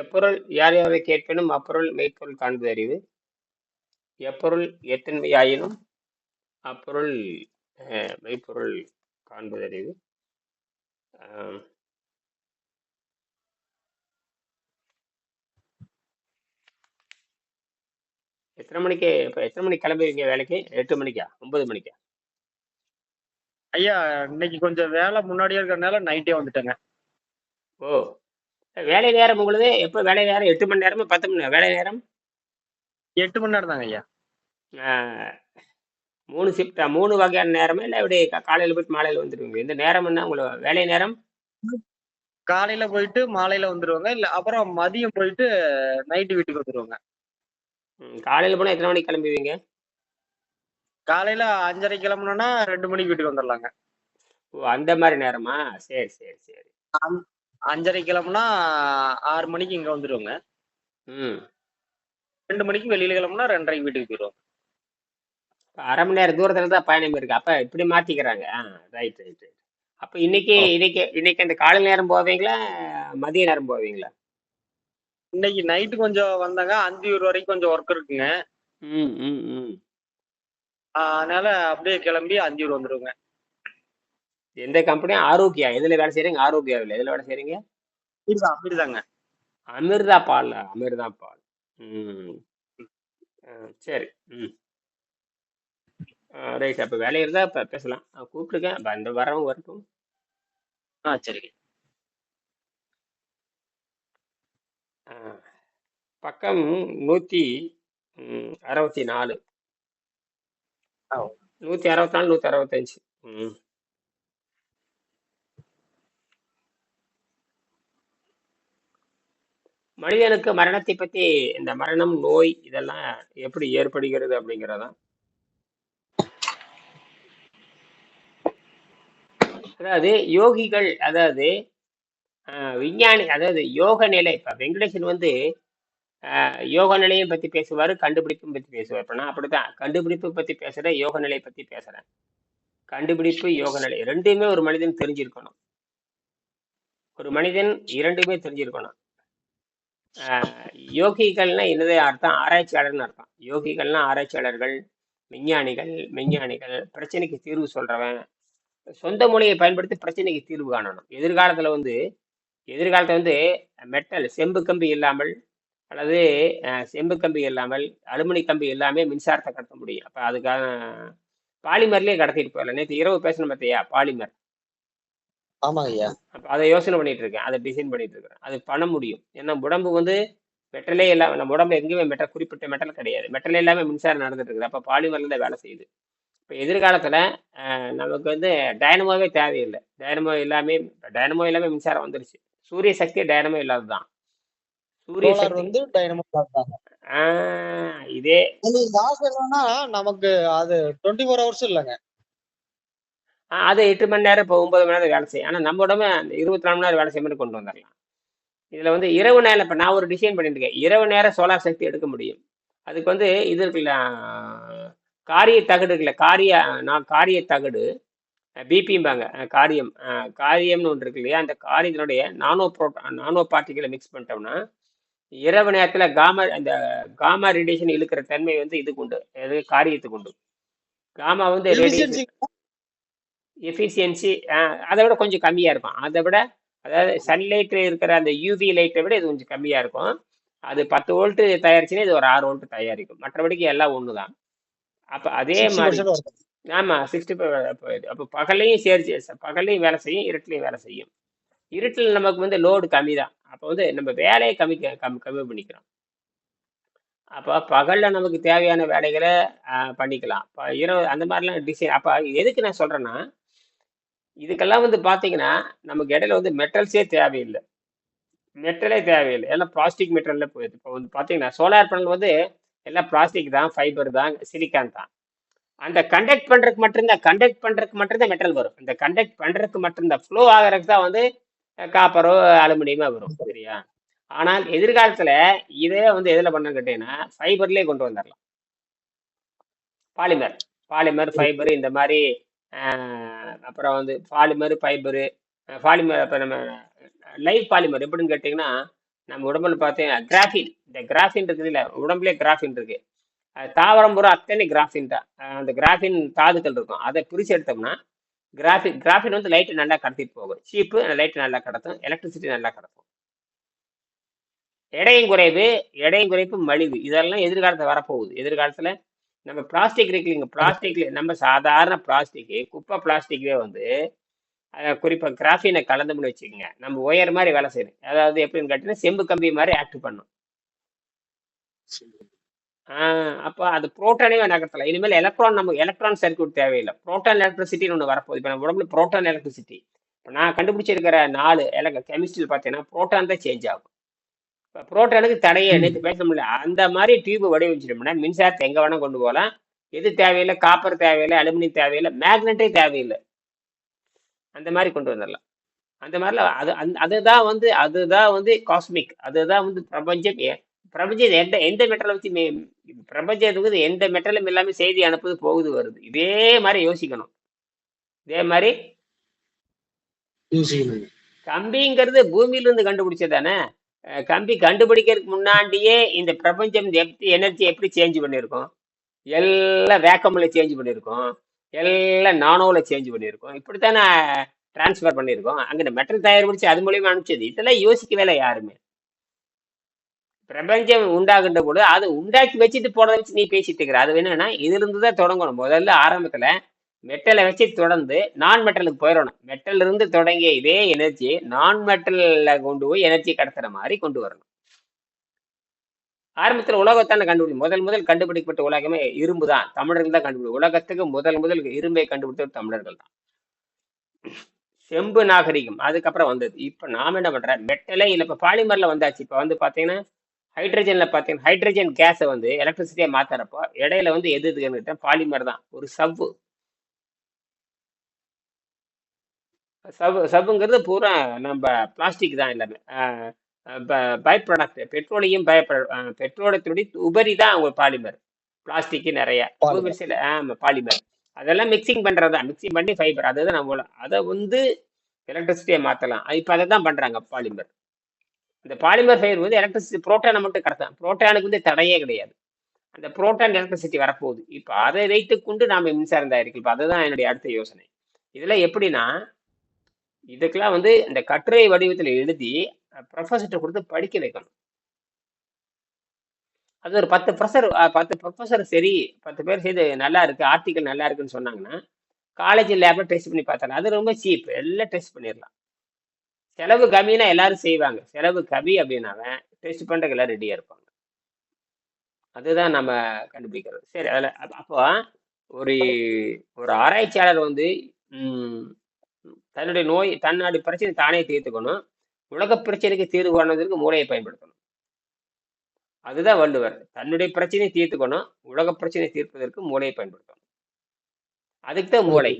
எப்பொருள் யார் யாரை கேட்பினும் அப்பொருள் மெய்ப்பொருள் காண்பது அறிவு. எப்பொருள் எத்தன்மை ஆயினும் அப்பொருள் மெய்ப்பொருள் காண்பது அறிவு. எத்தனை மணிக்கு இப்போ எத்தனை மணிக்கு கிளம்புவீங்க வேலைக்கு? எட்டு மணிக்கா? ஒன்பது மணிக்கா? ஐயா இன்னைக்கு கொஞ்சம் வேலை முன்னாடியே இருக்கிறதுனால நைட்டே வந்துட்டேங்க. ஓ வேலை நேரம் உங்களுது எப்போ வேலை நேரம்? எட்டு மணி நேரமா பத்து மணி நேரம்? வேலை நேரம்? எட்டு மணி நேரம் தாங்க ஐயா மூணு ஷிஃப்டா மூணு வகையான நேரமா? இல்லை இப்படி காலையில் போயிட்டு மாலையில் வந்துடுவீங்க இந்த நேரம் என்ன உங்களோட வேலை நேரம்? காலையில போயிட்டு மாலையில வந்துருவாங்க. இல்ல அப்புறம் மதியம் போயிட்டு நைட்டு வீட்டுக்கு வந்துருவாங்க. காலையில் போனால் எத்தனை மணிக்கு கிளம்புவீங்க? காலையில அஞ்சரை கிளம்புனோம்னா ரெண்டு மணிக்கு வீட்டுக்கு வந்துடலாங்க ஓ அந்த மாதிரி நேரமா? சரி சரி சரி. அஞ்சரை கிளம்புனா ஆறு மணிக்கு இங்க வந்துருவாங்க. ம். ரெண்டு மணிக்கு வெளியில கிளம்புனா ரெண்டரைக்கு வீட்டுக்கு போயிடுவாங்க அரை மணி நேரம் தூரத்துல தான் பயணம் இருக்கு. அப்ப இப்படி மாத்திக்கிறாங்க. ரைட் ரைட் ரைட் அப்ப இன்னைக்கு இன்னைக்கு இன்னைக்கு அந்த காலை நேரம் போவீங்களா மதிய நேரம் போவீங்களா? இன்னைக்கு நைட்டு கொஞ்சம் வந்தாங்க. அந்தியூர் வரைக்கும் கொஞ்சம் ஒர்க் இருக்குங்க. ம் ம் ம். ஆஹ் அதனால அப்படியே கிளம்பி அந்தியூர் வந்துருவாங்க. எந்த கம்பெனியும் ஆரோக்கியா எதுல வேலை செய்றீங்க? ஆரோக்கியாவில் எதுல வேலை அப்படிதான் அப்படிதாங்க அமிர்தா பால் அமிர்தா பால். ம். சரி. ம். ரைட். அப்போ வேலை இருந்தால் இப்போ பேசலாம். கூப்பிட்டுருக்கேன். அந்த வரவங்க வரட்டும். ஆ சரிங்க பக்கம் நூற்றி அறுபத்தி நாலு. நூற்றி அறுபத்தி நாலு நூற்றி அறுபத்தஞ்சு ம். மனிதனுக்கு மரணத்தை பத்தி இந்த மரணம் நோய் இதெல்லாம் எப்படி ஏற்படுகிறது அப்படிங்கிறதான். அதாவது யோகிகள் அதாவது ஆஹ், விஞ்ஞானி அதாவது யோக நிலை இப்போ வெங்கடேசன் வந்து ஆஹ், யோக நிலையை பற்றி பேசுவார் கண்டுபிடிப்பும் பற்றி பேசுவார். இப்போ நான் அப்படித்தான் கண்டுபிடிப்பு பற்றி பேசுகிறேன் யோக நிலையை பற்றி பேசுகிறேன் கண்டுபிடிப்பு யோக நிலை ரெண்டுமே ஒரு மனிதன் தெரிஞ்சிருக்கணும். ஒரு மனிதன் இரண்டுமே தெரிஞ்சிருக்கணும். யோகிகள்னா என்னதே அர்த்தம் ஆராய்ச்சியாளர்னு அர்த்தம். யோகிகள்னா ஆராய்ச்சியாளர்கள் விஞ்ஞானிகள் விஞ்ஞானிகள் பிரச்சனைக்கு தீர்வு சொல்றவன். சொந்த மொழியை பயன்படுத்தி பிரச்சனைக்கு தீர்வு காணணும். எதிர்காலத்துல வந்து எதிர்காலத்துல வந்து மெட்டல் செம்பு கம்பி இல்லாமல் அல்லது செம்பு கம்பி இல்லாமல் அலுமினி கம்பி இல்லாமல் மின்சாரத்தை கடத்த முடியும். அப்போ அதுக்காக பாலிமர்லேயே கடத்திட்டு போயிடலாம். நேற்று இரவு பேசணும் பார்த்தியா பாலிமர். ஆமாங்க ஐயா. அதை யோசனை பண்ணிட்டு இருக்கேன் அதை டிசைன் பண்ணிட்டு இருக்கிறேன் அது பண்ண முடியும். ஏன்னா உடம்பு வந்து மெட்டலே இல்லாம நம்ம உடம்புல எங்கேயுமே மெட்டல் குறிப்பிட்ட மெட்டல் கிடையாது. மெட்டல் இல்லாம மின்சாரம் நடந்துட்டு இருக்குது அப்ப பாலிமர்ல தான் வேலை செய்யுது. இப்போ எதிர்காலத்துல நமக்கு வந்து டைனமோவே தேவையில்லை. டைனமோ எல்லாமே டைனமோ எல்லாமே மின்சாரம் வந்துருச்சு. சூரிய சக்தி டைனமோ இல்லாததான் சூரிய சோலார் சக்தி வந்து டைனமோ இதே நமக்கு அது டுவெண்ட்டி ஃபோர் ஹவர்ஸ் இல்லைங்க. அது எட்டு மணி நேரம் இப்போ ஒன்பது மணி நேரம் வேலை செய்யும். ஆனால் நம்ம உடம்பு அந்த இருபத்தி நாலு மணி நேரம் வேலை செய்ய மாதிரி கொண்டு வந்துடலாம். இதில் வந்து இரவு நேரம் இப்போ நான் ஒரு டிசைன் பண்ணிட்டு இருக்கேன். இரவு நேரம் சோலார் சக்தி எடுக்க முடியும். அதுக்கு வந்து இது இருக்குல்ல காரிய தகடு இருக்குல்ல காரிய நான் காரிய தகடு பிபிம்பாங்க காரியம். காரியம்னு ஒன்று இருக்கு இல்லையா? அந்த காரியத்தினுடைய நானோ ப்ரோட்டா நானோ பார்ட்டிகளை மிக்ஸ் பண்ணிட்டோம்னா இரவு நேரத்தில் காமா அந்த காமா ரேடியேஷன் இழுக்கிற தன்மை வந்து இதுக்கு உண்டு. காரியத்துக்கு உண்டு. காமா வந்து ரேடியேஷன் எஃபிஷியன்சி அதை விட கொஞ்சம் கம்மியாக இருக்கும். அதை விட அதாவது சன்லைட்டில் இருக்கிற அந்த யூவி லைட்டை விட இது கொஞ்சம் கம்மியாக இருக்கும். அது பத்து வோல்ட்டு தயாரிச்சுன்னா இது ஒரு ஆறு வோல்ட்டு தயாரிக்கும். மற்றபடிக்கு எல்லாம் ஒன்று தான் அப்போ அதே மாதிரி ஆமாம் சிக்ஸ்டி ஃபைவ் அப்போ பகல்லையும் சரி பகல்லையும் வேலை செய்யும் இருட்டிலையும் வேலை செய்யும். இருட்டில் நமக்கு வந்து லோடு கம்மி தான் அப்போ வந்து நம்ம வேலையை கம்மி கம்மி கம்மி பண்ணிக்கிறோம். அப்போ பகலில் நமக்கு தேவையான வேலைகளை பண்ணிக்கலாம். இப்போ இரவு அந்த மாதிரிலாம் டிசைன் அப்போ எதுக்கு நான் சொல்கிறேன்னா இதுக்கெல்லாம் வந்து பார்த்தீங்கன்னா நமக்கு இடையில வந்து மெட்டல்ஸே தேவையில்லை. மெட்டலே தேவையில்லை. எல்லாம் பிளாஸ்டிக் மெட்டரில் போயிடுது. இப்போ வந்து பார்த்தீங்கன்னா சோலார் பேனல் வந்து எல்லாம் பிளாஸ்டிக் தான் ஃபைபர் தான் சிலிக்கான் தான். அந்த கண்டக்ட் பண்ணுறதுக்கு மட்டும்தான் கண்டக்ட் பண்ணுறதுக்கு மட்டும்தான் மெட்டல் வரும். இந்த கண்டக்ட் பண்ணுறதுக்கு மட்டும்தான் ஃப்ளோ ஆகிறதுக்கு தான் வந்து காப்பரோ அலுமினியமாக வரும். சரியா? ஆனால் எதிர்காலத்தில் இதே வந்து எதில் பண்ணு கேட்டீங்கன்னா ஃபைபர்லேயே கொண்டு வந்துடலாம் பாலிமர் பாலிமர் ஃபைபர் இந்த மாதிரி அப்புறம் வந்து பாலிமர் ஃபைபரு பாலிமர் இப்போ நம்ம லைவ் பாலிமர் எப்படின்னு கேட்டிங்கன்னா நம்ம உடம்புல பார்த்தீங்கன்னா கிராஃபின் இந்த கிராஃபின் இருக்குது இல்லை உடம்புலேயே கிராஃபின் இருக்குது அது தாவரம் பூரா அத்தனை கிராஃபின் தான். அந்த கிராஃபின் தாதுக்கள் இருக்கும். அதை பிரித்து எடுத்தோம்னா கிராஃபின் கிராஃபின் வந்து லைட்டு நல்லா கடத்திட்டு போகும். சீப்பு லைட்டு நல்லா கடத்தும். எலக்ட்ரிசிட்டி நல்லா கடத்தும். எடையும் குறைவு எடையும் குறைப்பு மலிவு. இதெல்லாம் எதிர்காலத்தில் வரப்போகுது. எதிர்காலத்தில் நம்ம பிளாஸ்டிக் இருக்குல்லைங்க பிளாஸ்டிக்ல நம்ம சாதாரண பிளாஸ்டிக் குப்பை பிளாஸ்டிக்கே வந்து அஹ் குறிப்பா கிராஃபினை கலந்தோம்னு வச்சுக்கோங்க. நம்ம ஒயர் மாதிரி வேலை செய்யணும் அதாவது எப்படின்னு கேட்டீங்கன்னா செம்பு கம்பி மாதிரி ஆக்ட் பண்ணும். ஆஹ் அப்போ அது புரோட்டானே நகர்த்தலாம். இனிமேல் எலக்ட்ரான் நம்ம எலக்ட்ரான் சர்க்யூட் தேவையில்லை. புரோட்டான் எலக்ட்ரிசிட்டின்னு ஒன்று வரப்போகுது. இப்போ நம்ம உடம்புல புரோட்டான் எலக்ட்ரிசிட்டி இப்போ நான் கண்டுபிடிச்சிருக்கிற நாலு எலக் கெமிஸ்ட்ரியில் பார்த்தீங்கன்னா புரோட்டான் தான் சேஞ்ச் ஆகும். இப்போ புரோட்டானுக்கு தடையே. நேற்று பேச முடியல. அந்த மாதிரி டியூப் வடிவமைச்சிட்டோம்னா மின்சாரத்தை எங்கே வேணால் கொண்டு போகலாம். எது தேவையில்லை? காப்பர் தேவையில்லை அலுமினியம் தேவையில்லை மேக்னெட்டே தேவையில்லை. அந்த மாதிரி கொண்டு வந்துடலாம் அந்த மாதிரிலாம் அது அந்த அதுதான் வந்து அதுதான் வந்து காஸ்மிக் அதுதான் வந்து பிரபஞ்சம். பிரபஞ்சம் எந்த எந்த மெட்டலை வச்சு பிரபஞ்சத்துக்கு எந்த மெட்டலும் இல்லாம செய்தி அனுப்புது போகுது வருது. இதே மாதிரி யோசிக்கணும். இதே மாதிரி கம்பிங்கிறது பூமியில இருந்து கண்டுபிடிச்சதானே கம்பி கண்டுபிடிக்கிறதுக்கு முன்னாடியே இந்த பிரபஞ்சம் எப்படி எனர்ஜி எப்படி சேஞ்ச் பண்ணியிருக்கோம்? எல்லாம் வேக்கமில் சேஞ்ச் பண்ணியிருக்கோம். எல்லாம் நானோவில் சேஞ்ச் பண்ணியிருக்கோம். இப்படித்தானே டிரான்ஸ்ஃபர் பண்ணியிருக்கோம். அங்கே மெட்டல் தயார் முடிச்சு அது மூலியமாக அனுப்பிச்சது. இதெல்லாம் யோசிக்கவே இல்லை யாருமே. பிரபஞ்சம் உண்டாகின்ற பொழுது அதை உண்டாக்கி வச்சுட்டு போனதை வச்சு நீ பேசிட்டு இருக்கிற. அது என்னன்னா இதுல இருந்து தான் தொடங்கணும். முதல்ல ஆரம்பத்துல மெட்டலை வச்சு தொடர்ந்து நான் மெட்டலுக்கு போயிடணும். மெட்டல் இருந்து தொடங்கிய இதே எனர்ஜி நான் மெட்டல்ல கொண்டு போய் எனர்ஜி கடத்துற மாதிரி கொண்டு வரணும். ஆரம்பத்தில் உலகத்தானே கண்டுபிடி முதல் முதல் கண்டுபிடிக்கப்பட்ட உலகமே இரும்பு தான். தமிழர்கள் தான் கண்டுபிடி. உலகத்துக்கு முதல் முதல் இரும்பை கண்டுபிடித்தது தமிழர்கள் தான். செம்பு நாகரிகம். அதுக்கப்புறம் வந்தது. இப்போ நாம் என்ன பண்றோம் மெட்டலே இல்லை இப்போ பாலிமர்ல வந்தாச்சு. இப்போ வந்து பார்த்தீங்கன்னா ஹைட்ரஜனில் பார்த்தீங்கன்னா ஹைட்ரஜன் கேஸை வந்து எலக்ட்ரிசிட்டியா மாத்துறப்போ இடையில வந்து எது எதுன்னு பாலிமர் தான். ஒரு சவ்வு சவ்வு சவ்வுங்கிறது பூரா நம்ம பிளாஸ்டிக் தான் எல்லாமே. பை ப்ராடக்ட் பெட்ரோலியம் பை பெட்ரோலத்தினுடைய உபரி தான் அவங்க பாலிமர் பிளாஸ்டிக் நிறைய. பாலிமர் பூமிசில ஆமா பாலிமர் அதெல்லாம் மிக்சிங் பண்றதா மிக்சிங் பண்ணி ஃபைபர் அதுதான் நம்ம அதை வந்து எலக்ட்ரிசிட்டியை மாத்தலாம். இப்போ அதை தான் பண்றாங்க பாலிமர் இந்த பாலிமர் ஃபைபர் வந்து எலக்ட்ரிசிட்டி புரோட்டானை மட்டும் கடத்தான் புரோட்டானுக்கு வந்து தடையே கிடையாது. அந்த புரோட்டான் எலக்ட்ரிசிட்டி வரப்போகுது. இப்போ அதை வைத்துக் கொண்டு நாம மின்சாரம் தயாரிக்கலாம். இப்போ அதுதான் என்னுடைய அடுத்த யோசனை. இதுல எப்படின்னா இதுக்கெல்லாம் வந்து இந்த கட்டுரை வடிவத்தில் எழுதி ப்ரொஃபஸர்கிட்ட கொடுத்து படிக்க வைக்கணும். அது ஒரு பத்து ப்ரொஃபஸர் பத்து ப்ரொஃபஸர் சரி பத்து பேர் செய்து நல்லா இருக்கு ஆர்டிக்கல் நல்லா இருக்குன்னு சொன்னாங்கன்னா காலேஜ் லேப்ல டெஸ்ட் பண்ணி பார்த்தாங்க அது ரொம்ப சீப் எல்லாம் டெஸ்ட் பண்ணிடலாம். செலவு கம்மினா எல்லாரும் செய்வாங்க. செலவு கம்மி அப்படின்னாவன் டெஸ்ட் பண்ணுறதுக்கு எல்லாம் ரெடியாக இருப்பாங்க. அதுதான் நம்ம கண்டுபிடிக்கிறது. சரி அதில் அப்போ ஒரு ஒரு ஆராய்ச்சியாளர் வந்து தன்னுடைய நோய் தன்னுடைய பிரச்சனை தானே தீர்த்துக்கணும். உலக பிரச்சனைக்கு தீர்வு காணுவதற்கு மூளையை பயன்படுத்தணும். அதுதான் வள்ளுவர். தன்னுடைய பிரச்சனையை தீர்த்துக்கணும் உலக பிரச்சனை தீர்ப்பதற்கு மூளையை பயன்படுத்தணும். அதுக்கு தான் மூளை.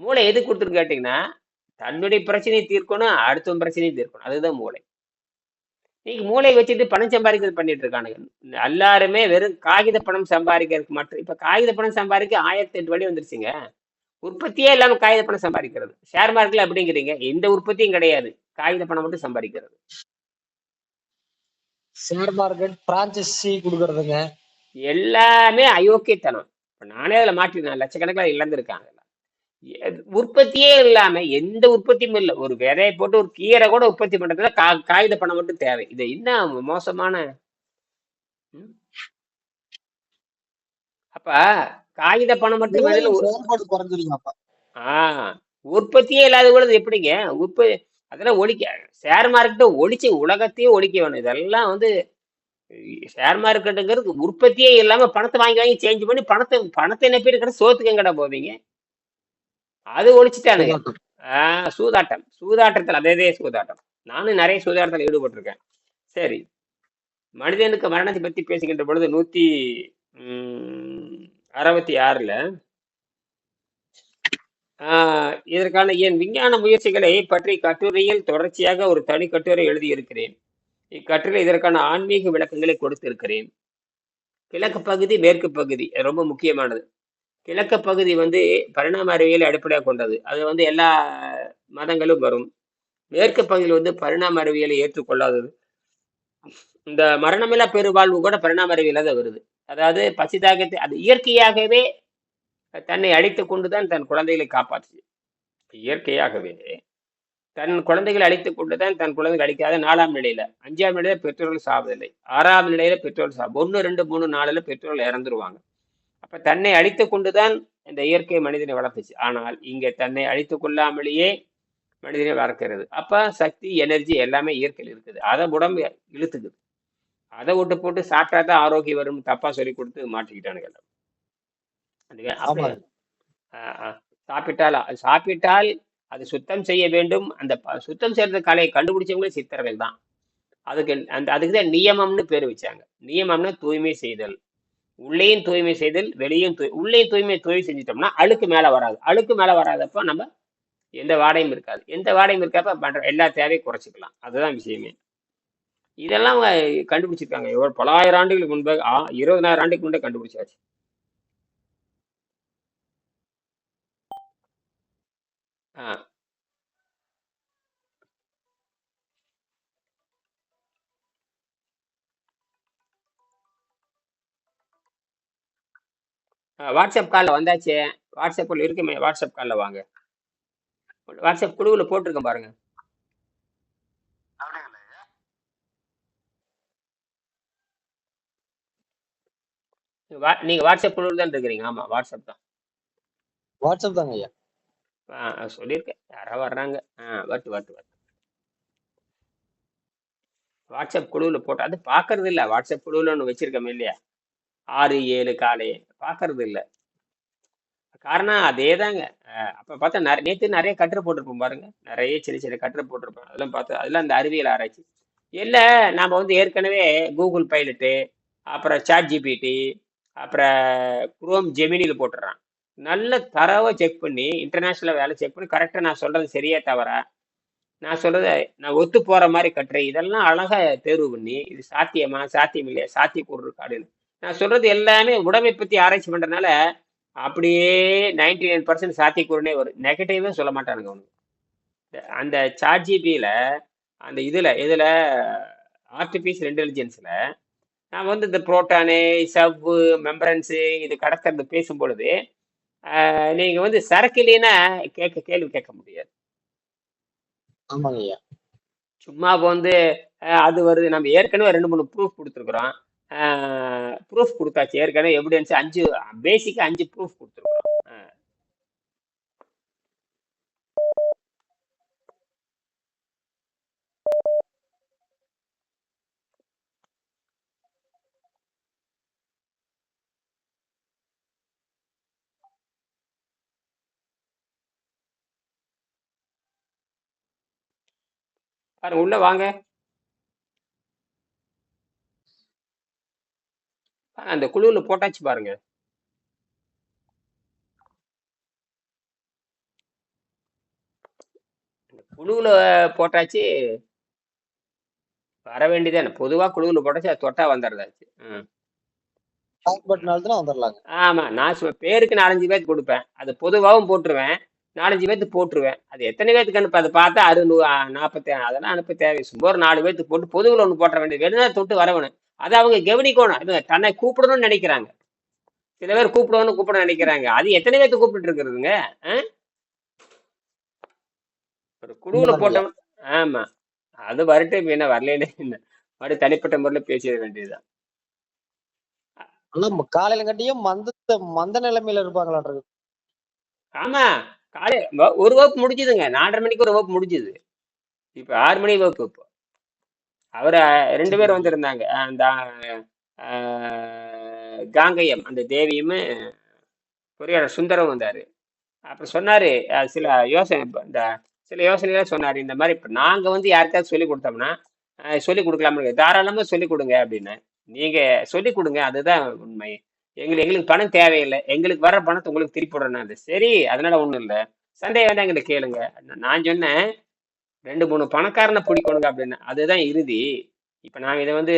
மூளை எது கொடுத்துருக்கு கேட்டீங்கன்னா தன்னுடைய பிரச்சனையை தீர்க்கணும் அடுத்தவன் பிரச்சனையை தீர்க்கணும். அதுதான் மூளை. இன்னைக்கு மூளையை வச்சுட்டு பணம் சம்பாதிக்கிறது பண்ணிட்டு இருக்கானுங்க. எல்லாருமே வெறும் காகித பணம் சம்பாதிக்கிறதுக்கு மட்டும் இப்ப காகித பணம் சம்பாதிக்க ஆயிரத்தி எட்டு வழி வந்துருச்சுங்க. உற்பத்தியே இல்லாம காகித பணம் சம்பாதிக்கிறது. ஷேர் மார்க்கெட்ல அப்படிங்கிறீங்க. எந்த உற்பத்தியும் கிடையாது. காகித பணம் மட்டும் சம்பாதிக்கிறது. ஷேர் மார்க்கெட் பிரான்சைசி கொடுக்கறதுங்க. எல்லாமே அயோக்கியத்தனம். இப்ப நானே அதுல மாட்டிருந்தேன் லட்சக்கணக்கில் இழந்திருக்காங்க உற்பத்தியே இல்லாம எந்த உற்பத்தியும் இல்லை. ஒரு விதையை போட்டு ஒரு கீரை கூட உற்பத்தி பண்றதுல கா காகித பணம் மட்டும் தேவை. இது என்ன மோசமான? அப்ப காகித பணம் மட்டும் செயல்பாடு குறைஞ்சிருங்க ஆஹ் உற்பத்தியே இல்லாத பொழுது எப்படிங்க? உற்ப அதெல்லாம் ஒழிக்க ஷேர் மார்க்கெட்டை ஒழிச்சு உலகத்தையே ஒழிக்க வேணும். இதெல்லாம் வந்து ஷேர் மார்க்கெட்டுங்கிறது உற்பத்தியே இல்லாம பணத்தை வாங்கி வாங்கி சேஞ்ச் பண்ணி பணத்தை பணத்தை என்ன பேர் கிட்ட சோத்துக்கு போவீங்க? அது ஒழிச்சிட்டானுங்க. ஆஹ் சூதாட்டம். சூதாட்டத்தில் அதே சூதாட்டம். நானும் நிறைய சூதாட்டத்தில் ஈடுபட்டிருக்கேன். சரி. மனிதனுக்கு மரணத்தை பத்தி பேசுகின்ற பொழுது நூத்தி அறுபத்தி ஆறுல ஆஹ் இதற்கான என் விஞ்ஞான முயற்சிகளை பற்றி கட்டுரையில் தொடர்ச்சியாக ஒரு தனி கட்டுரை எழுதியிருக்கிறேன். இக்கட்டுரை இதற்கான ஆன்மீக விளக்கங்களை கொடுத்திருக்கிறேன். கிழக்கு பகுதி மேற்கு பகுதி ரொம்ப முக்கியமானது. கிழக்கு பகுதி வந்து பரிணாம அறிவியலை அடிப்படையாக கொண்டது. அது வந்து எல்லா மதங்களும் வரும். மேற்கு பகுதியில் வந்து பரிணாம அறிவியலை ஏற்றுக்கொள்ளாதது. இந்த மரணமில்லா பெருவாழ்வு கூட பரிணாம அறிவியலாக தான் வருது. அதாவது பசிதாகத்தை அது இயற்கையாகவே தன்னை அழித்துக் கொண்டுதான் தன் குழந்தைகளை காப்பாற்றுச்சு இயற்கையாகவே தன் குழந்தைகளை அழித்துக் கொண்டுதான் தன் குழந்தைகள் அழிக்காத நாலாம் நிலையில அஞ்சாம் நிலையில பெற்றோர்கள் சாவதில்லை ஆறாம் நிலையில பெற்றோர்கள் சாவு ஒன்று ரெண்டு மூணு நாலுல பெற்றோர்கள் இறந்துருவாங்க. அப்ப தன்னை அழித்துக் கொண்டுதான் இந்த இயற்கை மனிதனை வளர்த்துச்சு. ஆனால் இங்க தன்னை அழித்து கொள்ளாமலேயே மனிதனை வளர்க்கிறது. அப்ப சக்தி எனர்ஜி எல்லாமே இயற்கையில் இருக்குது. அதை உடம்பு இழுத்துக்குது. அதை விட்டு போட்டு சாப்பிட்டா தான் ஆரோக்கியம் வரும் தப்பா சொல்லி கொடுத்து மாட்டிக்கிட்டானுங்க சாப்பிட்டால் அது சாப்பிட்டால் அது சுத்தம் செய்ய வேண்டும். அந்த சுத்தம் செய்யறது கலையை கண்டுபிடிச்சவங்களே சித்தர்கள் தான். அதுக்கு அந்த அதுக்கு தான் நியமம்னு பேர் வச்சாங்க. நியமம்னா தூய்மை செய்தல். உள்ளேயும் தூய்மை செய்தல் வெளியும் தூய் உள்ளேயும் தூய்மை தூய்மை செஞ்சிட்டோம்னா அழுக்கு மேல வராது. அழுக்கு மேல வராதப்போ நம்ம எந்த வாடையும் இருக்காது. எந்த வாடையும் இருக்கப்ப பண்ற எல்லா தேவையும் குறைச்சிக்கலாம். அதுதான் விஷயமே. இதெல்லாம் அவங்க கண்டுபிடிச்சிருக்காங்க. எவ்வளவு பலாயிரம் ஆண்டுகளுக்கு முன்பு ஆ, இருபதனாயிரம் ஆண்டுக்கு முன்பே கண்டுபிடிச்சாச்சு. ஆ. வாட்ஸ்அப் காலில் வந்தாச்சு. வாட்ஸ்அப்பில் இருக்குமே வாட்ஸ்அப் காலில் வாங்க. வாட்ஸ்அப் குழுவில் போட்டிருக்கேன் பாருங்கள் வா- நீங்க வாட்ஸ்அப் குழுவில் தான் இருக்கிறீங்க ஆமா வாட்ஸ்அப் தான். வாட்ஸ்அப் தாங்க ஐயா. ஆ சொல்லியிருக்கேன். யாரோ வர்றாங்க. ஆ வரட்டு வரட்டு வரட்டு வாட்ஸ்அப் குழுவில் போட்டு அது பார்க்கறது இல்லை. வாட்ஸ்அப் குழுவில் ஒன்று வச்சிருக்கோம் இல்லையா? ஆறு ஏழு காலை. பார்க்கறது இல்லை. காரணம் அதே தாங்க. அப்போ பார்த்தா நிறைய நேற்று நிறைய கட்டுரை போட்டிருப்போம் பாருங்க. நிறைய சின்ன சின்ன கட்டுரை போட்டிருப்போம். அதெல்லாம் பார்த்து அதெல்லாம் அந்த அறிவியல் ஆராய்ச்சி. இல்லை நாம் வந்து ஏற்கனவே கூகுள் பைலட்டு அப்புறம் சாட் ஜிபிடி அப்புறம் குரோம் ஜெமினியில் போட்டுடுறான் நல்ல தரவை செக் பண்ணி இன்டர்நேஷ்னல் வேலை செக் பண்ணி கரெக்டாக நான் சொல்கிறது சரியே தவிர நான் சொல்கிறத நான் ஒத்து போகிற மாதிரி கட்டுறேன். இதெல்லாம் அழகாக தேர்வு பண்ணி இது சாத்தியமா சாத்தியம் இல்லையா? சாத்தியக்கூறு இருக்காடுன்னு நான் சொல்கிறது எல்லாமே உடமை பற்றி ஆராய்ச்சி பண்ணுறதுனால அப்படியே நைன்டி நைன் பர்சன்ட் சாத்தியக்கூறுனே வரும் நெகட்டிவே சொல்ல மாட்டானுங்க அவனுக்கு அந்த சாட்ஜிபியில் அந்த இதில் இதில் ஆர்டிஃபிஷியல் இன்டெலிஜென்ஸில் நான் வந்து இந்த புரோட்டானு சவ்வு மெம்பரன்ஸு இது கடக்கிறது பேசும் பொழுது நீங்க வந்து சரக்கு இல்லைன்னா கேட்க கேள்வி கேட்க முடியாது. ஆமாங்க ஐயா. சும்மா இப்ப வந்து அது வருது. நம்ம ஏற்கனவே ரெண்டு மூணு ப்ரூஃப் கொடுத்துருக்குறோம். ப்ரூஃப் கொடுத்தாச்சு. ஏற்கனவே எவிடன்ஸ் அஞ்சு பேசிக்கா அஞ்சு ப்ரூஃப் கொடுத்துருக்குறோம் அஹ், பாருங்க உள்ள வாங்க. அந்த குழுவுல போட்டாச்சு பாருங்க. குழுவுல போட்டாச்சு. வர வேண்டியதானே பொதுவா குழுவுல போட்டாச்சு அது தொட்டா வந்துடுதாச்சு. ம். ஆமா நான் பேருக்கு நாலஞ்சு பேருக்கு கொடுப்பேன். அது பொதுவாகவும் போட்டுருவேன். நாலஞ்சு பேத்துக்கு போட்டுருவேன். அது எத்தனை பேத்துக்கு அனுப்ப அதை பார்த்தா அறுநூ நாற்பத்தி அதெல்லாம் அனுப்ப தேவை. சும்மா ஒரு நாலு பேத்துக்கு போட்டு பொதுவில் ஒன்று போட்டுற வேண்டியது. வேணும்னா தொட்டு வரவணும் அதை அவங்க கவனிக்கணும். இது தன்னை கூப்பிடணும்னு நினைக்கிறாங்க. சில பேர் கூப்பிடணும்னு கூப்பிட நினைக்கிறாங்க. அது எத்தனை பேத்துக்கு கூப்பிட்டு இருக்கிறதுங்க? ஒரு குழுவில் போட்டோம் ஆமா. அது வரட்டும் என்ன வரலேன்னு என்ன. மறுபடியும் தனிப்பட்ட முறையில் பேசிட வேண்டியதுதான். ஆனா காலையில கட்டியும் மந்த மந்த நிலைமையில இருப்பாங்களான்றது. ஆமா. காலை வ- ஒரு வகுப்பு முடிஞ்சுதுங்க. நாலரை மணிக்கு ஒரு வகுப்பு முடிஞ்சுது. இப்ப ஆறு மணி வகுப்பு இப்போ. அவர் ரெண்டு பேர் வந்திருந்தாங்க. அந்த காங்கயம் அந்த தேவியும் பொறியாளர் சுந்தரம் வந்தாரு. அப்புறம் சொன்னாரு சில யோசனை இப்ப இந்த சில யோசனைகளை சொன்னாரு. இந்த மாதிரி இப்ப நாங்க வந்து யாருக்காவது சொல்லி கொடுத்தோம்னா அஹ், சொல்லி கொடுக்கலாம்னு தாராளமா சொல்லி கொடுங்க அப்படின்னு. நீங்க சொல்லி கொடுங்க. அதுதான் உண்மை. எங்களுக்கு எங்களுக்கு பணம் தேவையில்லை. எங்களுக்கு வர பணத்தை உங்களுக்கு திருப்பி விடுறேன் அது சரி அதனால ஒண்ணும் இல்லை. சந்தேகம் வேண்டாம் எங்களை கேளுங்க. நான் சொன்னேன் ரெண்டு மூணு பணக்காரனை பிடிக்கணுங்க அப்படின்னு. அதுதான் இறுதி. இப்ப நாங்க இதை வந்து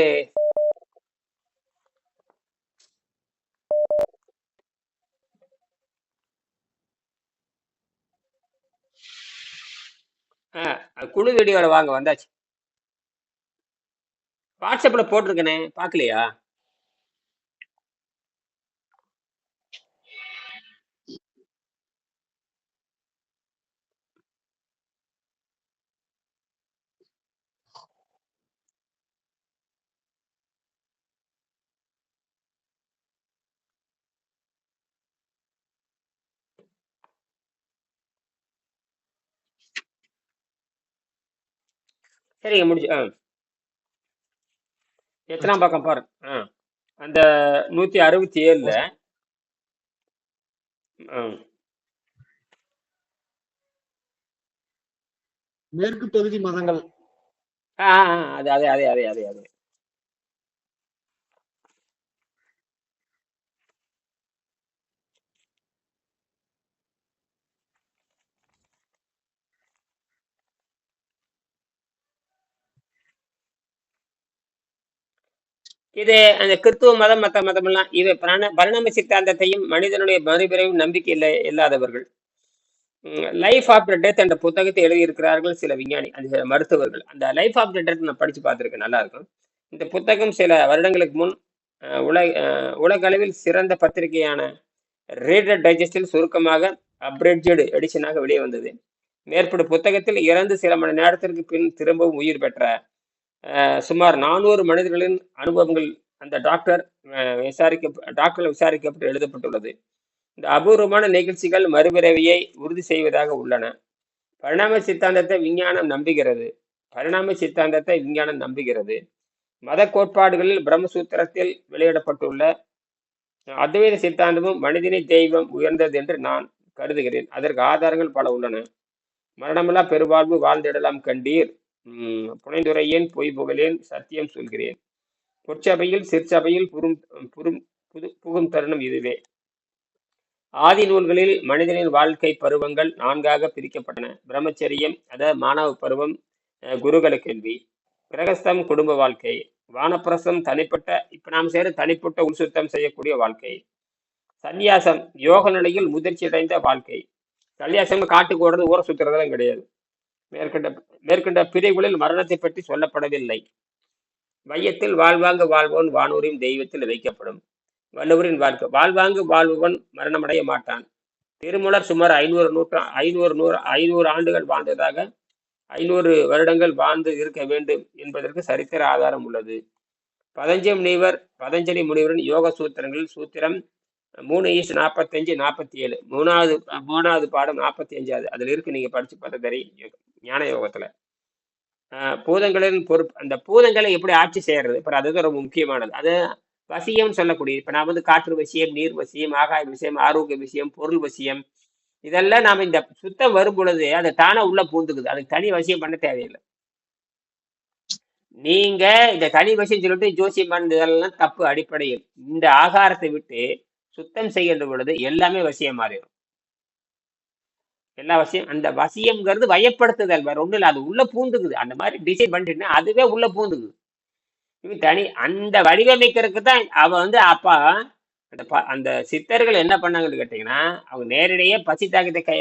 குழு வீடியோல வாங்க வந்தாச்சு. வாட்ஸ்அப்ல போட்டிருக்கேனே பாக்கலையா சரிங்க முடிஞ்சு ஆ. எத்தனாம் பக்கம் பாரு ஆ. அந்த நூத்தி அறுபத்தி ஏழுல ஆ, மேற்கு பகுதி மதங்கள். ஆ, அது அதே அதே அதே அதே. இது அந்த கிறித்துவ மதம் மற்ற மதமெல்லாம் இது பிராண பரிணாம சித்தாந்தத்தையும் மனிதனுடைய மறுபிறவும் நம்பிக்கை இல்லை இல்லாதவர்கள். லைஃப் ஆஃப்டர் டெத் என்ற புத்தகத்தை எழுதியிருக்கிறார்கள் சில விஞ்ஞானி அந்த மருத்துவர்கள். அந்த லைஃப் ஆஃப்டர் டெத் நான் படிச்சு பார்த்துருக்கேன் நல்லா இருக்கும். இந்த புத்தகம் சில வருடங்களுக்கு முன் உலக உலகளவில் உலக அளவில் சிறந்த பத்திரிகையான ரீடர் டைஜஸ்டில் சுருக்கமாக அப்ரெட்ஜடு எடிஷனாக வெளியே வந்தது. மேற்படும் புத்தகத்தில் இறந்து சில மணி நேரத்திற்கு பின் திரும்பவும் உயிர் பெற்ற சுமார் நானூறு மனிதர்களின் அனுபவங்கள் அந்த டாக்டர் விசாரிக்க டாக்டர் விசாரிக்கப்பட்டு எழுதப்பட்டுள்ளது. இந்த அபூர்வமான நிகழ்ச்சிகள் மறுபிறவியை உறுதி செய்வதாக உள்ளன. பரிணாம சித்தாந்தத்தை விஞ்ஞானம் நம்புகிறது. பரிணாம சித்தாந்தத்தை விஞ்ஞானம் நம்புகிறது. மத கோட்பாடுகளில் பிரம்மசூத்திரத்தில் வெளியிடப்பட்டுள்ள அத்வைத சித்தாந்தமும் மனிதனை தெய்வம் உயர்ந்தது என்று நான் கருதுகிறேன். அதற்கு ஆதாரங்கள் பல உள்ளன. மரணமில்லா பெருவாழ்வு வாழ்ந்திடலாம் கண்டீர். புனைந்துரையேன் பொய் புகழேன் சத்தியம் சொல்கிறேன். பொற்சபையில் சிற்சபையில் புரும் புரும் புது புகும் தருணம் இதுவே. ஆதி நூல்களில் மனிதனின் வாழ்க்கை பருவங்கள் நான்காக பிரிக்கப்பட்டன. பிரம்மச்சரியம் அதாவது மாணவ பருவம் குருகல கேள்வி. கிரகஸ்தம் குடும்ப வாழ்க்கை. வானப்பிரசம் தனிப்பட்ட இப்ப நாம் சேர தனிப்பட்ட உள்சுத்தம் செய்யக்கூடிய வாழ்க்கை. சந்நியாசம் யோக நிலையில் முதிர்ச்சி அடைந்த வாழ்க்கை. சன்னியாசம் காட்டுக்கு ஓடுறது ஊர சுத்துறதெல்லாம் கிடையாது. மேற்கண்ட மேற்கண்ட பிரிவுகளில் மரணத்தை பற்றி சொல்லப்படவில்லை. மையத்தில் வாழ்வாங்கு வாழ்வோன் வானூரின் தெய்வத்தில் வைக்கப்படும். வள்ளுவரின் வாழ்க்கை வாழ்வாங்கு வாழ்பவன் மரணமடைய மாட்டான். திருமலர் சுமார் ஐநூறு நூற்று ஐநூறு நூறு ஐநூறு ஆண்டுகள் வாழ்ந்ததாக ஐநூறு வருடங்கள் வாழ்ந்து இருக்க வேண்டும் என்பதற்கு சரித்திர ஆதாரம் உள்ளது. பதஞ்சலி முனிவர் பதஞ்சலி முனிவரின் யோக சூத்திரங்களில் சூத்திரம் மூணு ஈஸ்ட் நாற்பத்தஞ்சு நாற்பத்தி ஏழு. மூணாவது மூணாவது பாடம் நாற்பத்தி அஞ்சாவது. அதில் இருக்கு நீங்க படிச்சு பார்த்தா தெரியும். ஞான யோகத்துல ஆஹ் பூதங்களின் பொறுப்பு அந்த பூதங்களை எப்படி ஆட்சி செய்யறது? இப்போ அதுதான் ரொம்ப முக்கியமானது. அது வசியம்னு சொல்லக்கூடியது. இப்போ நான் வந்து காற்று வசியம் நீர் வசியம் ஆகாய விஷயம் ஆரோக்கிய விஷயம் பொருள் விஷயம் இதெல்லாம் நாம இந்த சுத்தம் வரும் பொழுது அது தானே உள்ள பூந்துக்குது. அதுக்கு தனி வசியம் பண்ண தேவையில்லை. நீங்க இந்த தனி வசியம் சொல்லிட்டு ஜோசியம் பண்ணதெல்லாம் தப்பு அடிப்படையில். இந்த ஆகாரத்தை விட்டு சுத்தம் செய்கின்ற பொழுது எல்லாமே வசியம் மாறிடும். எல்லா வசியம் அந்த வசியம்ங்கிறது வயப்படுத்துதல். வேற ஒண்ணும் இல்லை அது உள்ள பூந்துக்குது. அந்த மாதிரி டிசைன் பண்ணிட்டுனா அதுவே உள்ள பூந்துக்குது. இவன் தனி அந்த வடிவமைக்கிறதுக்கு தான் அவ வந்து அப்பா அந்த ப- அந்த சித்தர்கள் என்ன பண்ணாங்கன்னு கேட்டிங்கன்னா அவங்க நேரடியே பசி தாக்கத்தை கை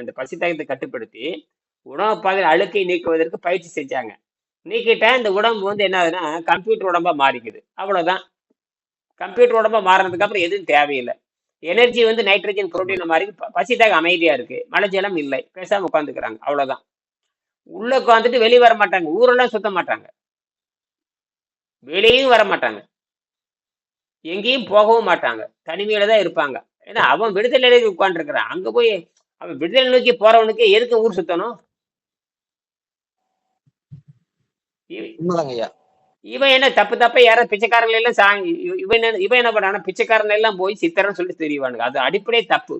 அந்த பசி தாக்கத்தை கட்டுப்படுத்தி உணவு பாதையில் அழுக்கை நீக்குவதற்கு பயிற்சி செஞ்சாங்க. நீக்கிட்டா இந்த உடம்பு வந்து என்ன ஆகுதுன்னா கம்ப்யூட்டர் உடம்பா மாறிக்குது. அவ்வளோதான் கம்ப்யூட்டர் உடம்பா மாறினதுக்கு அப்புறம் எதுவும் தேவையில்லை. எனர்ஜி வந்து நைட்ரஜன் புரோட்டீன் மாதிரி பசிதாக அமைதியா இருக்கு. மழை இல்லை. பேசாம உட்காந்துக்கிறாங்க அவ்வளவுதான். உள்ள உட்காந்துட்டு வெளியே வர மாட்டாங்க. ஊரெல்லாம் சுத்த மாட்டாங்க. வெளியும் வர மாட்டாங்க. எங்கேயும் போகவும் மாட்டாங்க. தனிமையில தான் இருப்பாங்க. ஏன்னா அவன் விடுதலை உட்காந்துருக்கிறான் அங்க போய் அவன் விடுதலை நோக்கி போறவனுக்கு எதுக்கு ஊர் சுத்தணும்? இவன் என்ன தப்பு தப்பா யாரோ பிச்சைக்காரங்க எல்லாம் சா இவ- இவன் என்ன இவன் என்ன பண்ணானா பிச்சைக்காரங்க எல்லாம் போய் சித்தர்னு சொல்லி தெரியவானுங்க. அது அடிப்படை தப்பு.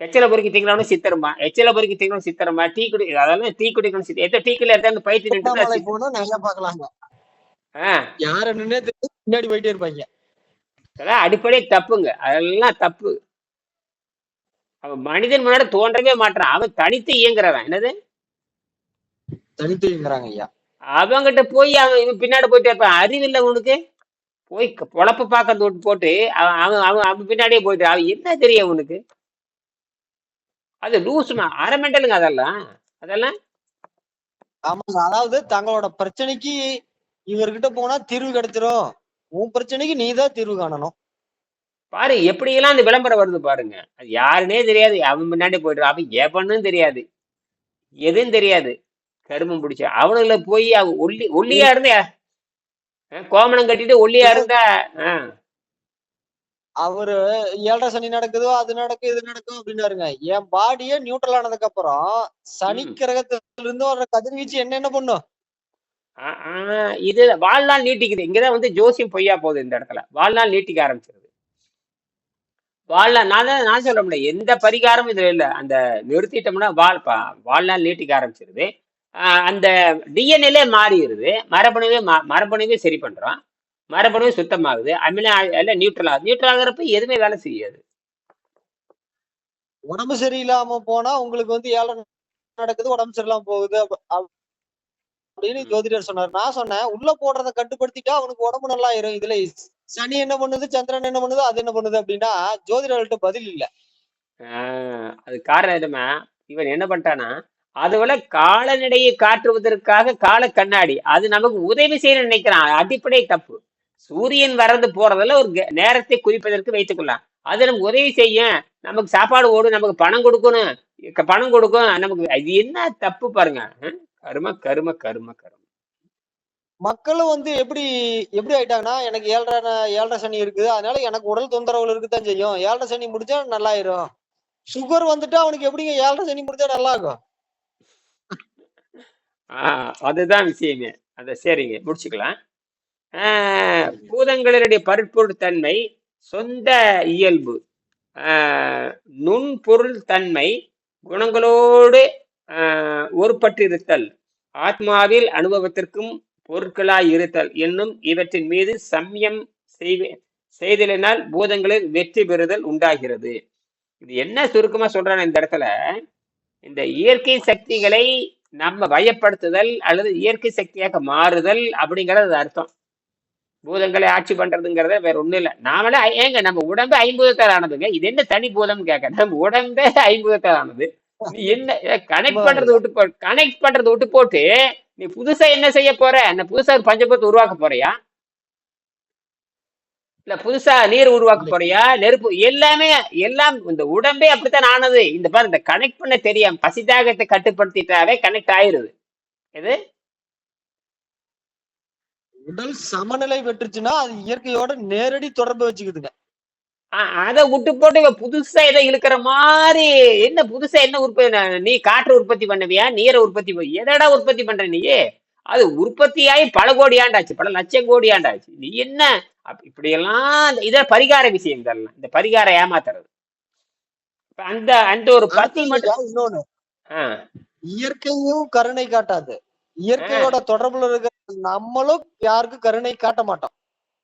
எச்சல பொறுக்கி திங்கிறவனும் சித்தருமா எச்சல பொறுக்கி திங்கிறவனும் சித்தருமா டீ குடி அதெல்லாம் டீ குடிக்கணும் சித்த எத்த டீக்குள்ள எடுத்தாந்து பயிற்சி திருவண்ணாமலை நின்று நிறைய பாக்கலாங்க யார பின்னாடி போயிட்டே இருப்பாங்க. அதெல்லாம் அடிப்படை தப்புங்க. அதெல்லாம் தப்பு. அவன் மனிதன் முன்னாடி தோன்றவே மாட்டான். அவன் தனித்து இயங்குறவன். என்னது? தனித்துங்கிறாங்க ஐயா. அவங்கிட்ட போய் அவன் இவன் பின்னாடி போயிட்டே இருப்பான் அறிவில்லை உனக்கு? போய் பொழப்பு பார்க்கறது விட்டு போட்டு அவன் அவன் அவன் அவன் பின்னாடியே போயிட்டு அவன் என்ன தெரியும் உனக்கு? அது லூசுமா அரை மெண்டலுங்க அதெல்லாம். அதெல்லாம்? ஆமாங்க. அதாவது தங்களோட பிரச்சனைக்கு இவர்கிட்ட போனா தீர்வு கிடைச்சிரும். உன் பிரச்சனைக்கு நீதான் தீர்வு காணணும். பாரு எப்படியெல்லாம் அந்த விளம்பரம் வருது பாருங்க. அது யாருன்னே தெரியாது. அவன் முன்னாடி போயிட்டு அவன் ஏப்பன்னு தெரியாது. எதுவும் தெரியாது. கருமம் பிடிச்ச அவனுங்கள போய் ஒல்லி ஒல்லியா இருந்தா கோமணம் கட்டிட்டு ஒல்லியா இருந்தா? அவரு ஏழரை சனி நடக்குதோ அது நடக்கும் இது நடக்கும் அப்படின்னாருங்க. என் பாடியே நியூட்ரல் ஆனதுக்கு அப்புறம் சனி. கிரகத்துல இருந்து வர்ற கதிர்வீச்சு என்ன என்ன பண்ணும்? இது வாழ்நாள் நீட்டிக்குது. இங்கதான் வந்து ஜோசியம் பொய்யா போகுது இந்த இடத்துல. வாழ்நாள் நீட்டிக்க ஆரம்பிச்சிருது. வாழ்நாள் நான் தான் நான் சொல்ல முடியல. எந்த பரிகாரமும் இதுல இல்ல. அந்த நிறுத்திட்டோம்னா வாழ் வாழ்நாள் நீட்டிக்க ஆரம்பிச்சிருது. அந்த டிஎன்ஏலே மாறிடுது. மரபணுவே மரபணுவே சரி பண்றோம். மரபணுவே சுத்தமாகுது. அமில எல்லாம் நியூட்ரல் ஆகுது. நியூட்ரல் ஆகுறப்ப எதுவுமே வேலை செய்யாது. உடம்பு சரியில்லாம போனா உங்களுக்கு வந்து ஏழரை நடக்குது உடம்பு சரியில்லாம போகுது. அப்ப- அப்~ அப்படின்னு. ஜோதிடர் சொன்னார். நான் சொன்னேன் உள்ள போடுறத கட்டுப்படுத்திட்டா அவனுக்கு உடம்பு நல்லா ஆயிரும் இதுல சனி என்ன பண்ணுது சந்திரன் என்ன பண்ணுது அது என்ன பண்ணுது அப்படின்னா ஜோதிடர்கள்ட்ட பதில் இல்ல. ஆஹ் அது காரணம் என்னமா இவன் என்ன பண்ணிட்டானா அதுபோல காலநிலையை காட்டுவதற்காக கால கண்ணாடி. அது நமக்கு உதவி செய்ய நினைக்கிறான். அடிப்படை தப்பு. சூரியன் வறந்து போறதுல ஒரு நேரத்தை குறிப்பதற்கு வைத்துக்கொள்ளலாம். அது நமக்கு உதவி செய்யும். நமக்கு சாப்பாடு ஓடும் நமக்கு பணம் கொடுக்கணும். பணம் கொடுக்கும் நமக்கு இது என்ன தப்பு பாருங்க. கரும கரும கரும கரும. மக்களும் வந்து எப்படி எப்படி ஆயிட்டாங்கன்னா எனக்கு ஏழரை ஏழரை சனி இருக்குது. அதனால எனக்கு உடல் தொந்தரவுகள் இருக்குதான் செய்யும். ஏழரை சனி முடிச்சா நல்லாயிரும். சுகர் வந்துட்டு அவனுக்கு எப்படிங்க ஏழரை சனி முடிச்சா நல்லா இருக்கும் ஆஹ் அதுதான் விஷயமே. அத சரிங்க முடிச்சுக்கலாம். ஆஹ் பூதங்களினுடைய பருப்பொருள் தன்மை சொந்த இயல்பு. ஆஹ் நுண்பொருள் தன்மை குணங்களோடு ஒருபட்டிருத்தல். ஆத்மாவில் அனுபவத்திற்கும் பொருட்களாய் இருத்தல் என்னும் இவற்றின் மீது சம்யம் செய்வே செய்தலினால் பூதங்களில் வெற்றி பெறுதல் உண்டாகிறது. இது என்ன சுருக்கமா சொல்றான் இந்த இடத்துல? இந்த இயற்கை சக்திகளை நம்ம பயப்படுத்துதல் அல்லது இயற்கை சக்தியாக மாறுதல் அப்படிங்கறது அர்த்தம். பூதங்களை ஆட்சி பண்றதுங்கிறத வேற ஒண்ணும் இல்ல. நாமளே ஏங்க நம்ம உடம்பு ஐம்பூதத்தால் ஆனதுங்க இது என்ன தனி பூதம் கேட்க நம்ம உடம்பே ஐம்பூதத்தால் ஆனது நீ என்ன கனெக்ட் பண்றது விட்டு போ கனெக்ட் பண்றது விட்டு போட்டு நீ புதுசா என்ன செய்ய போற? என்ன புதுசா ஒரு பஞ்சபூத்தை உருவாக்க போறியா? இல்ல புதுசா நீர் உருவாக்க போறியா? நெருப்பு எல்லாமே எல்லாம் இந்த உடம்பே அப்படித்தான் ஆனது. இந்த பாரு இந்த கனெக்ட் பண்ண தெரியாம பசிதாகத்தை கட்டுப்படுத்திட்டாவே கனெக்ட் ஆயிருது. எது? உடல் சமநிலை பெற்றுச்சுன்னா அது இயற்கையோட நேரடி தொடர்பு வச்சுக்குதுங்க. அதை விட்டு போட்டு இவ புதுசா இதை இழுக்கிற மாதிரி என்ன புதுசா என்ன உற்பத்தி நீ காற்று உற்பத்தி பண்ணுவியா? நீரை உற்பத்தி எதடா உற்பத்தி பண்ற நீ? அது உற்பத்தியாகி பல கோடி ஆண்டாச்சு பல லட்சம் கோடி ஆண்டாச்சு நீ என்ன? இப்படியெல்லாம் இத பரிகார விஷயம் இதெல்லாம் இந்த பரிகார ஏமாத்துறது. அந்த அந்த ஒரு பத்தி மட்டும் இன்னொன்னு? இயற்கையும் கருணை காட்டாது. இயற்கையோட தொடர்புல இருக்கிற நம்மளும் யாருக்கும் கருணை காட்ட மாட்டோம்.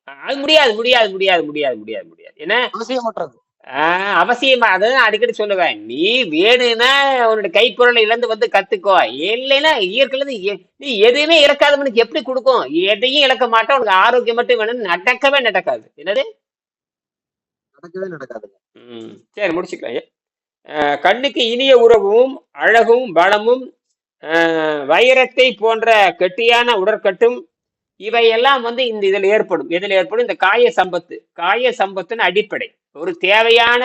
அது முடியாது முடியாது முடியாது முடியாது முடியாது முடியாது ஏன்னா அவசியமற்றது அவசியமா அதான் அடிக்கடி சொல்லுவேன். நீ வேணும்னா உன்னோட கைப்பொருளை இழந்து வந்து கத்துக்கோ. இல்லைன்னா இயற்கையில இருந்து நீ எதையுமே இழக்காதவனுக்கு எப்படி கொடுக்கும்? எதையும் இழக்க மாட்டோம். உனக்கு ஆரோக்கியம் மட்டும் வேணும் நடக்கவே நடக்காது. என்னது? நடக்கவே நடக்காது ம் சரி முடிச்சுக்கலாம் கண்ணுக்கு இனிய உறவும் அழகும் பலமும் வைரத்தை போன்ற கெட்டியான உடற்கட்டும் இவையெல்லாம் வந்து இந்த இதில் ஏற்படும். எதில் ஏற்படும்? இந்த காய சம்பத்து. காய சம்பத்துன்னு அடிப்படை. ஒரு தேவையான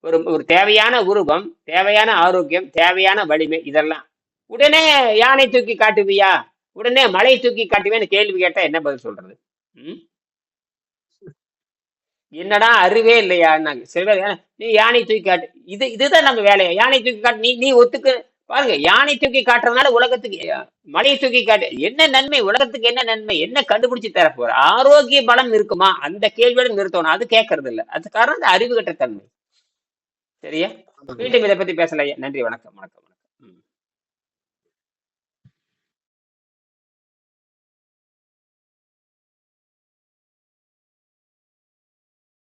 ஒரு ஒரு தேவையான உருவம் தேவையான ஆரோக்கியம் தேவையான வலிமை இதெல்லாம். உடனே யானை தூக்கி காட்டுவியா? உடனே மலை தூக்கி காட்டுவேன்னு கேள்வி கேட்டா என்ன பதில் சொல்றது? ம்? என்னடா அறிவே இல்லையா? சில பேர் நீ யானை தூக்கி காட்டு. இது இதுதான் நம்ம வேலையா? யானை தூக்கி காட்டு நீ நீ ஒத்துக்கு பாருங்க யானை தூக்கி காட்டுறதுனால உலகத்துக்கு மலையை தூக்கி காட்டு என்ன நன்மை உலகத்துக்கு என்ன நன்மை என்ன கண்டுபிடிச்சு தர போற ஆரோக்கிய பலம் இருக்குமா? அந்த கேள்வியோட நிறுத்தணும். அது கேட்கறது இல்ல அது காரணம் இந்த அறிவு கட்ட தன்மை. சரியா? மீண்டும் இதை பத்தி பேசலாம் நன்றி வணக்கம் வணக்கம்.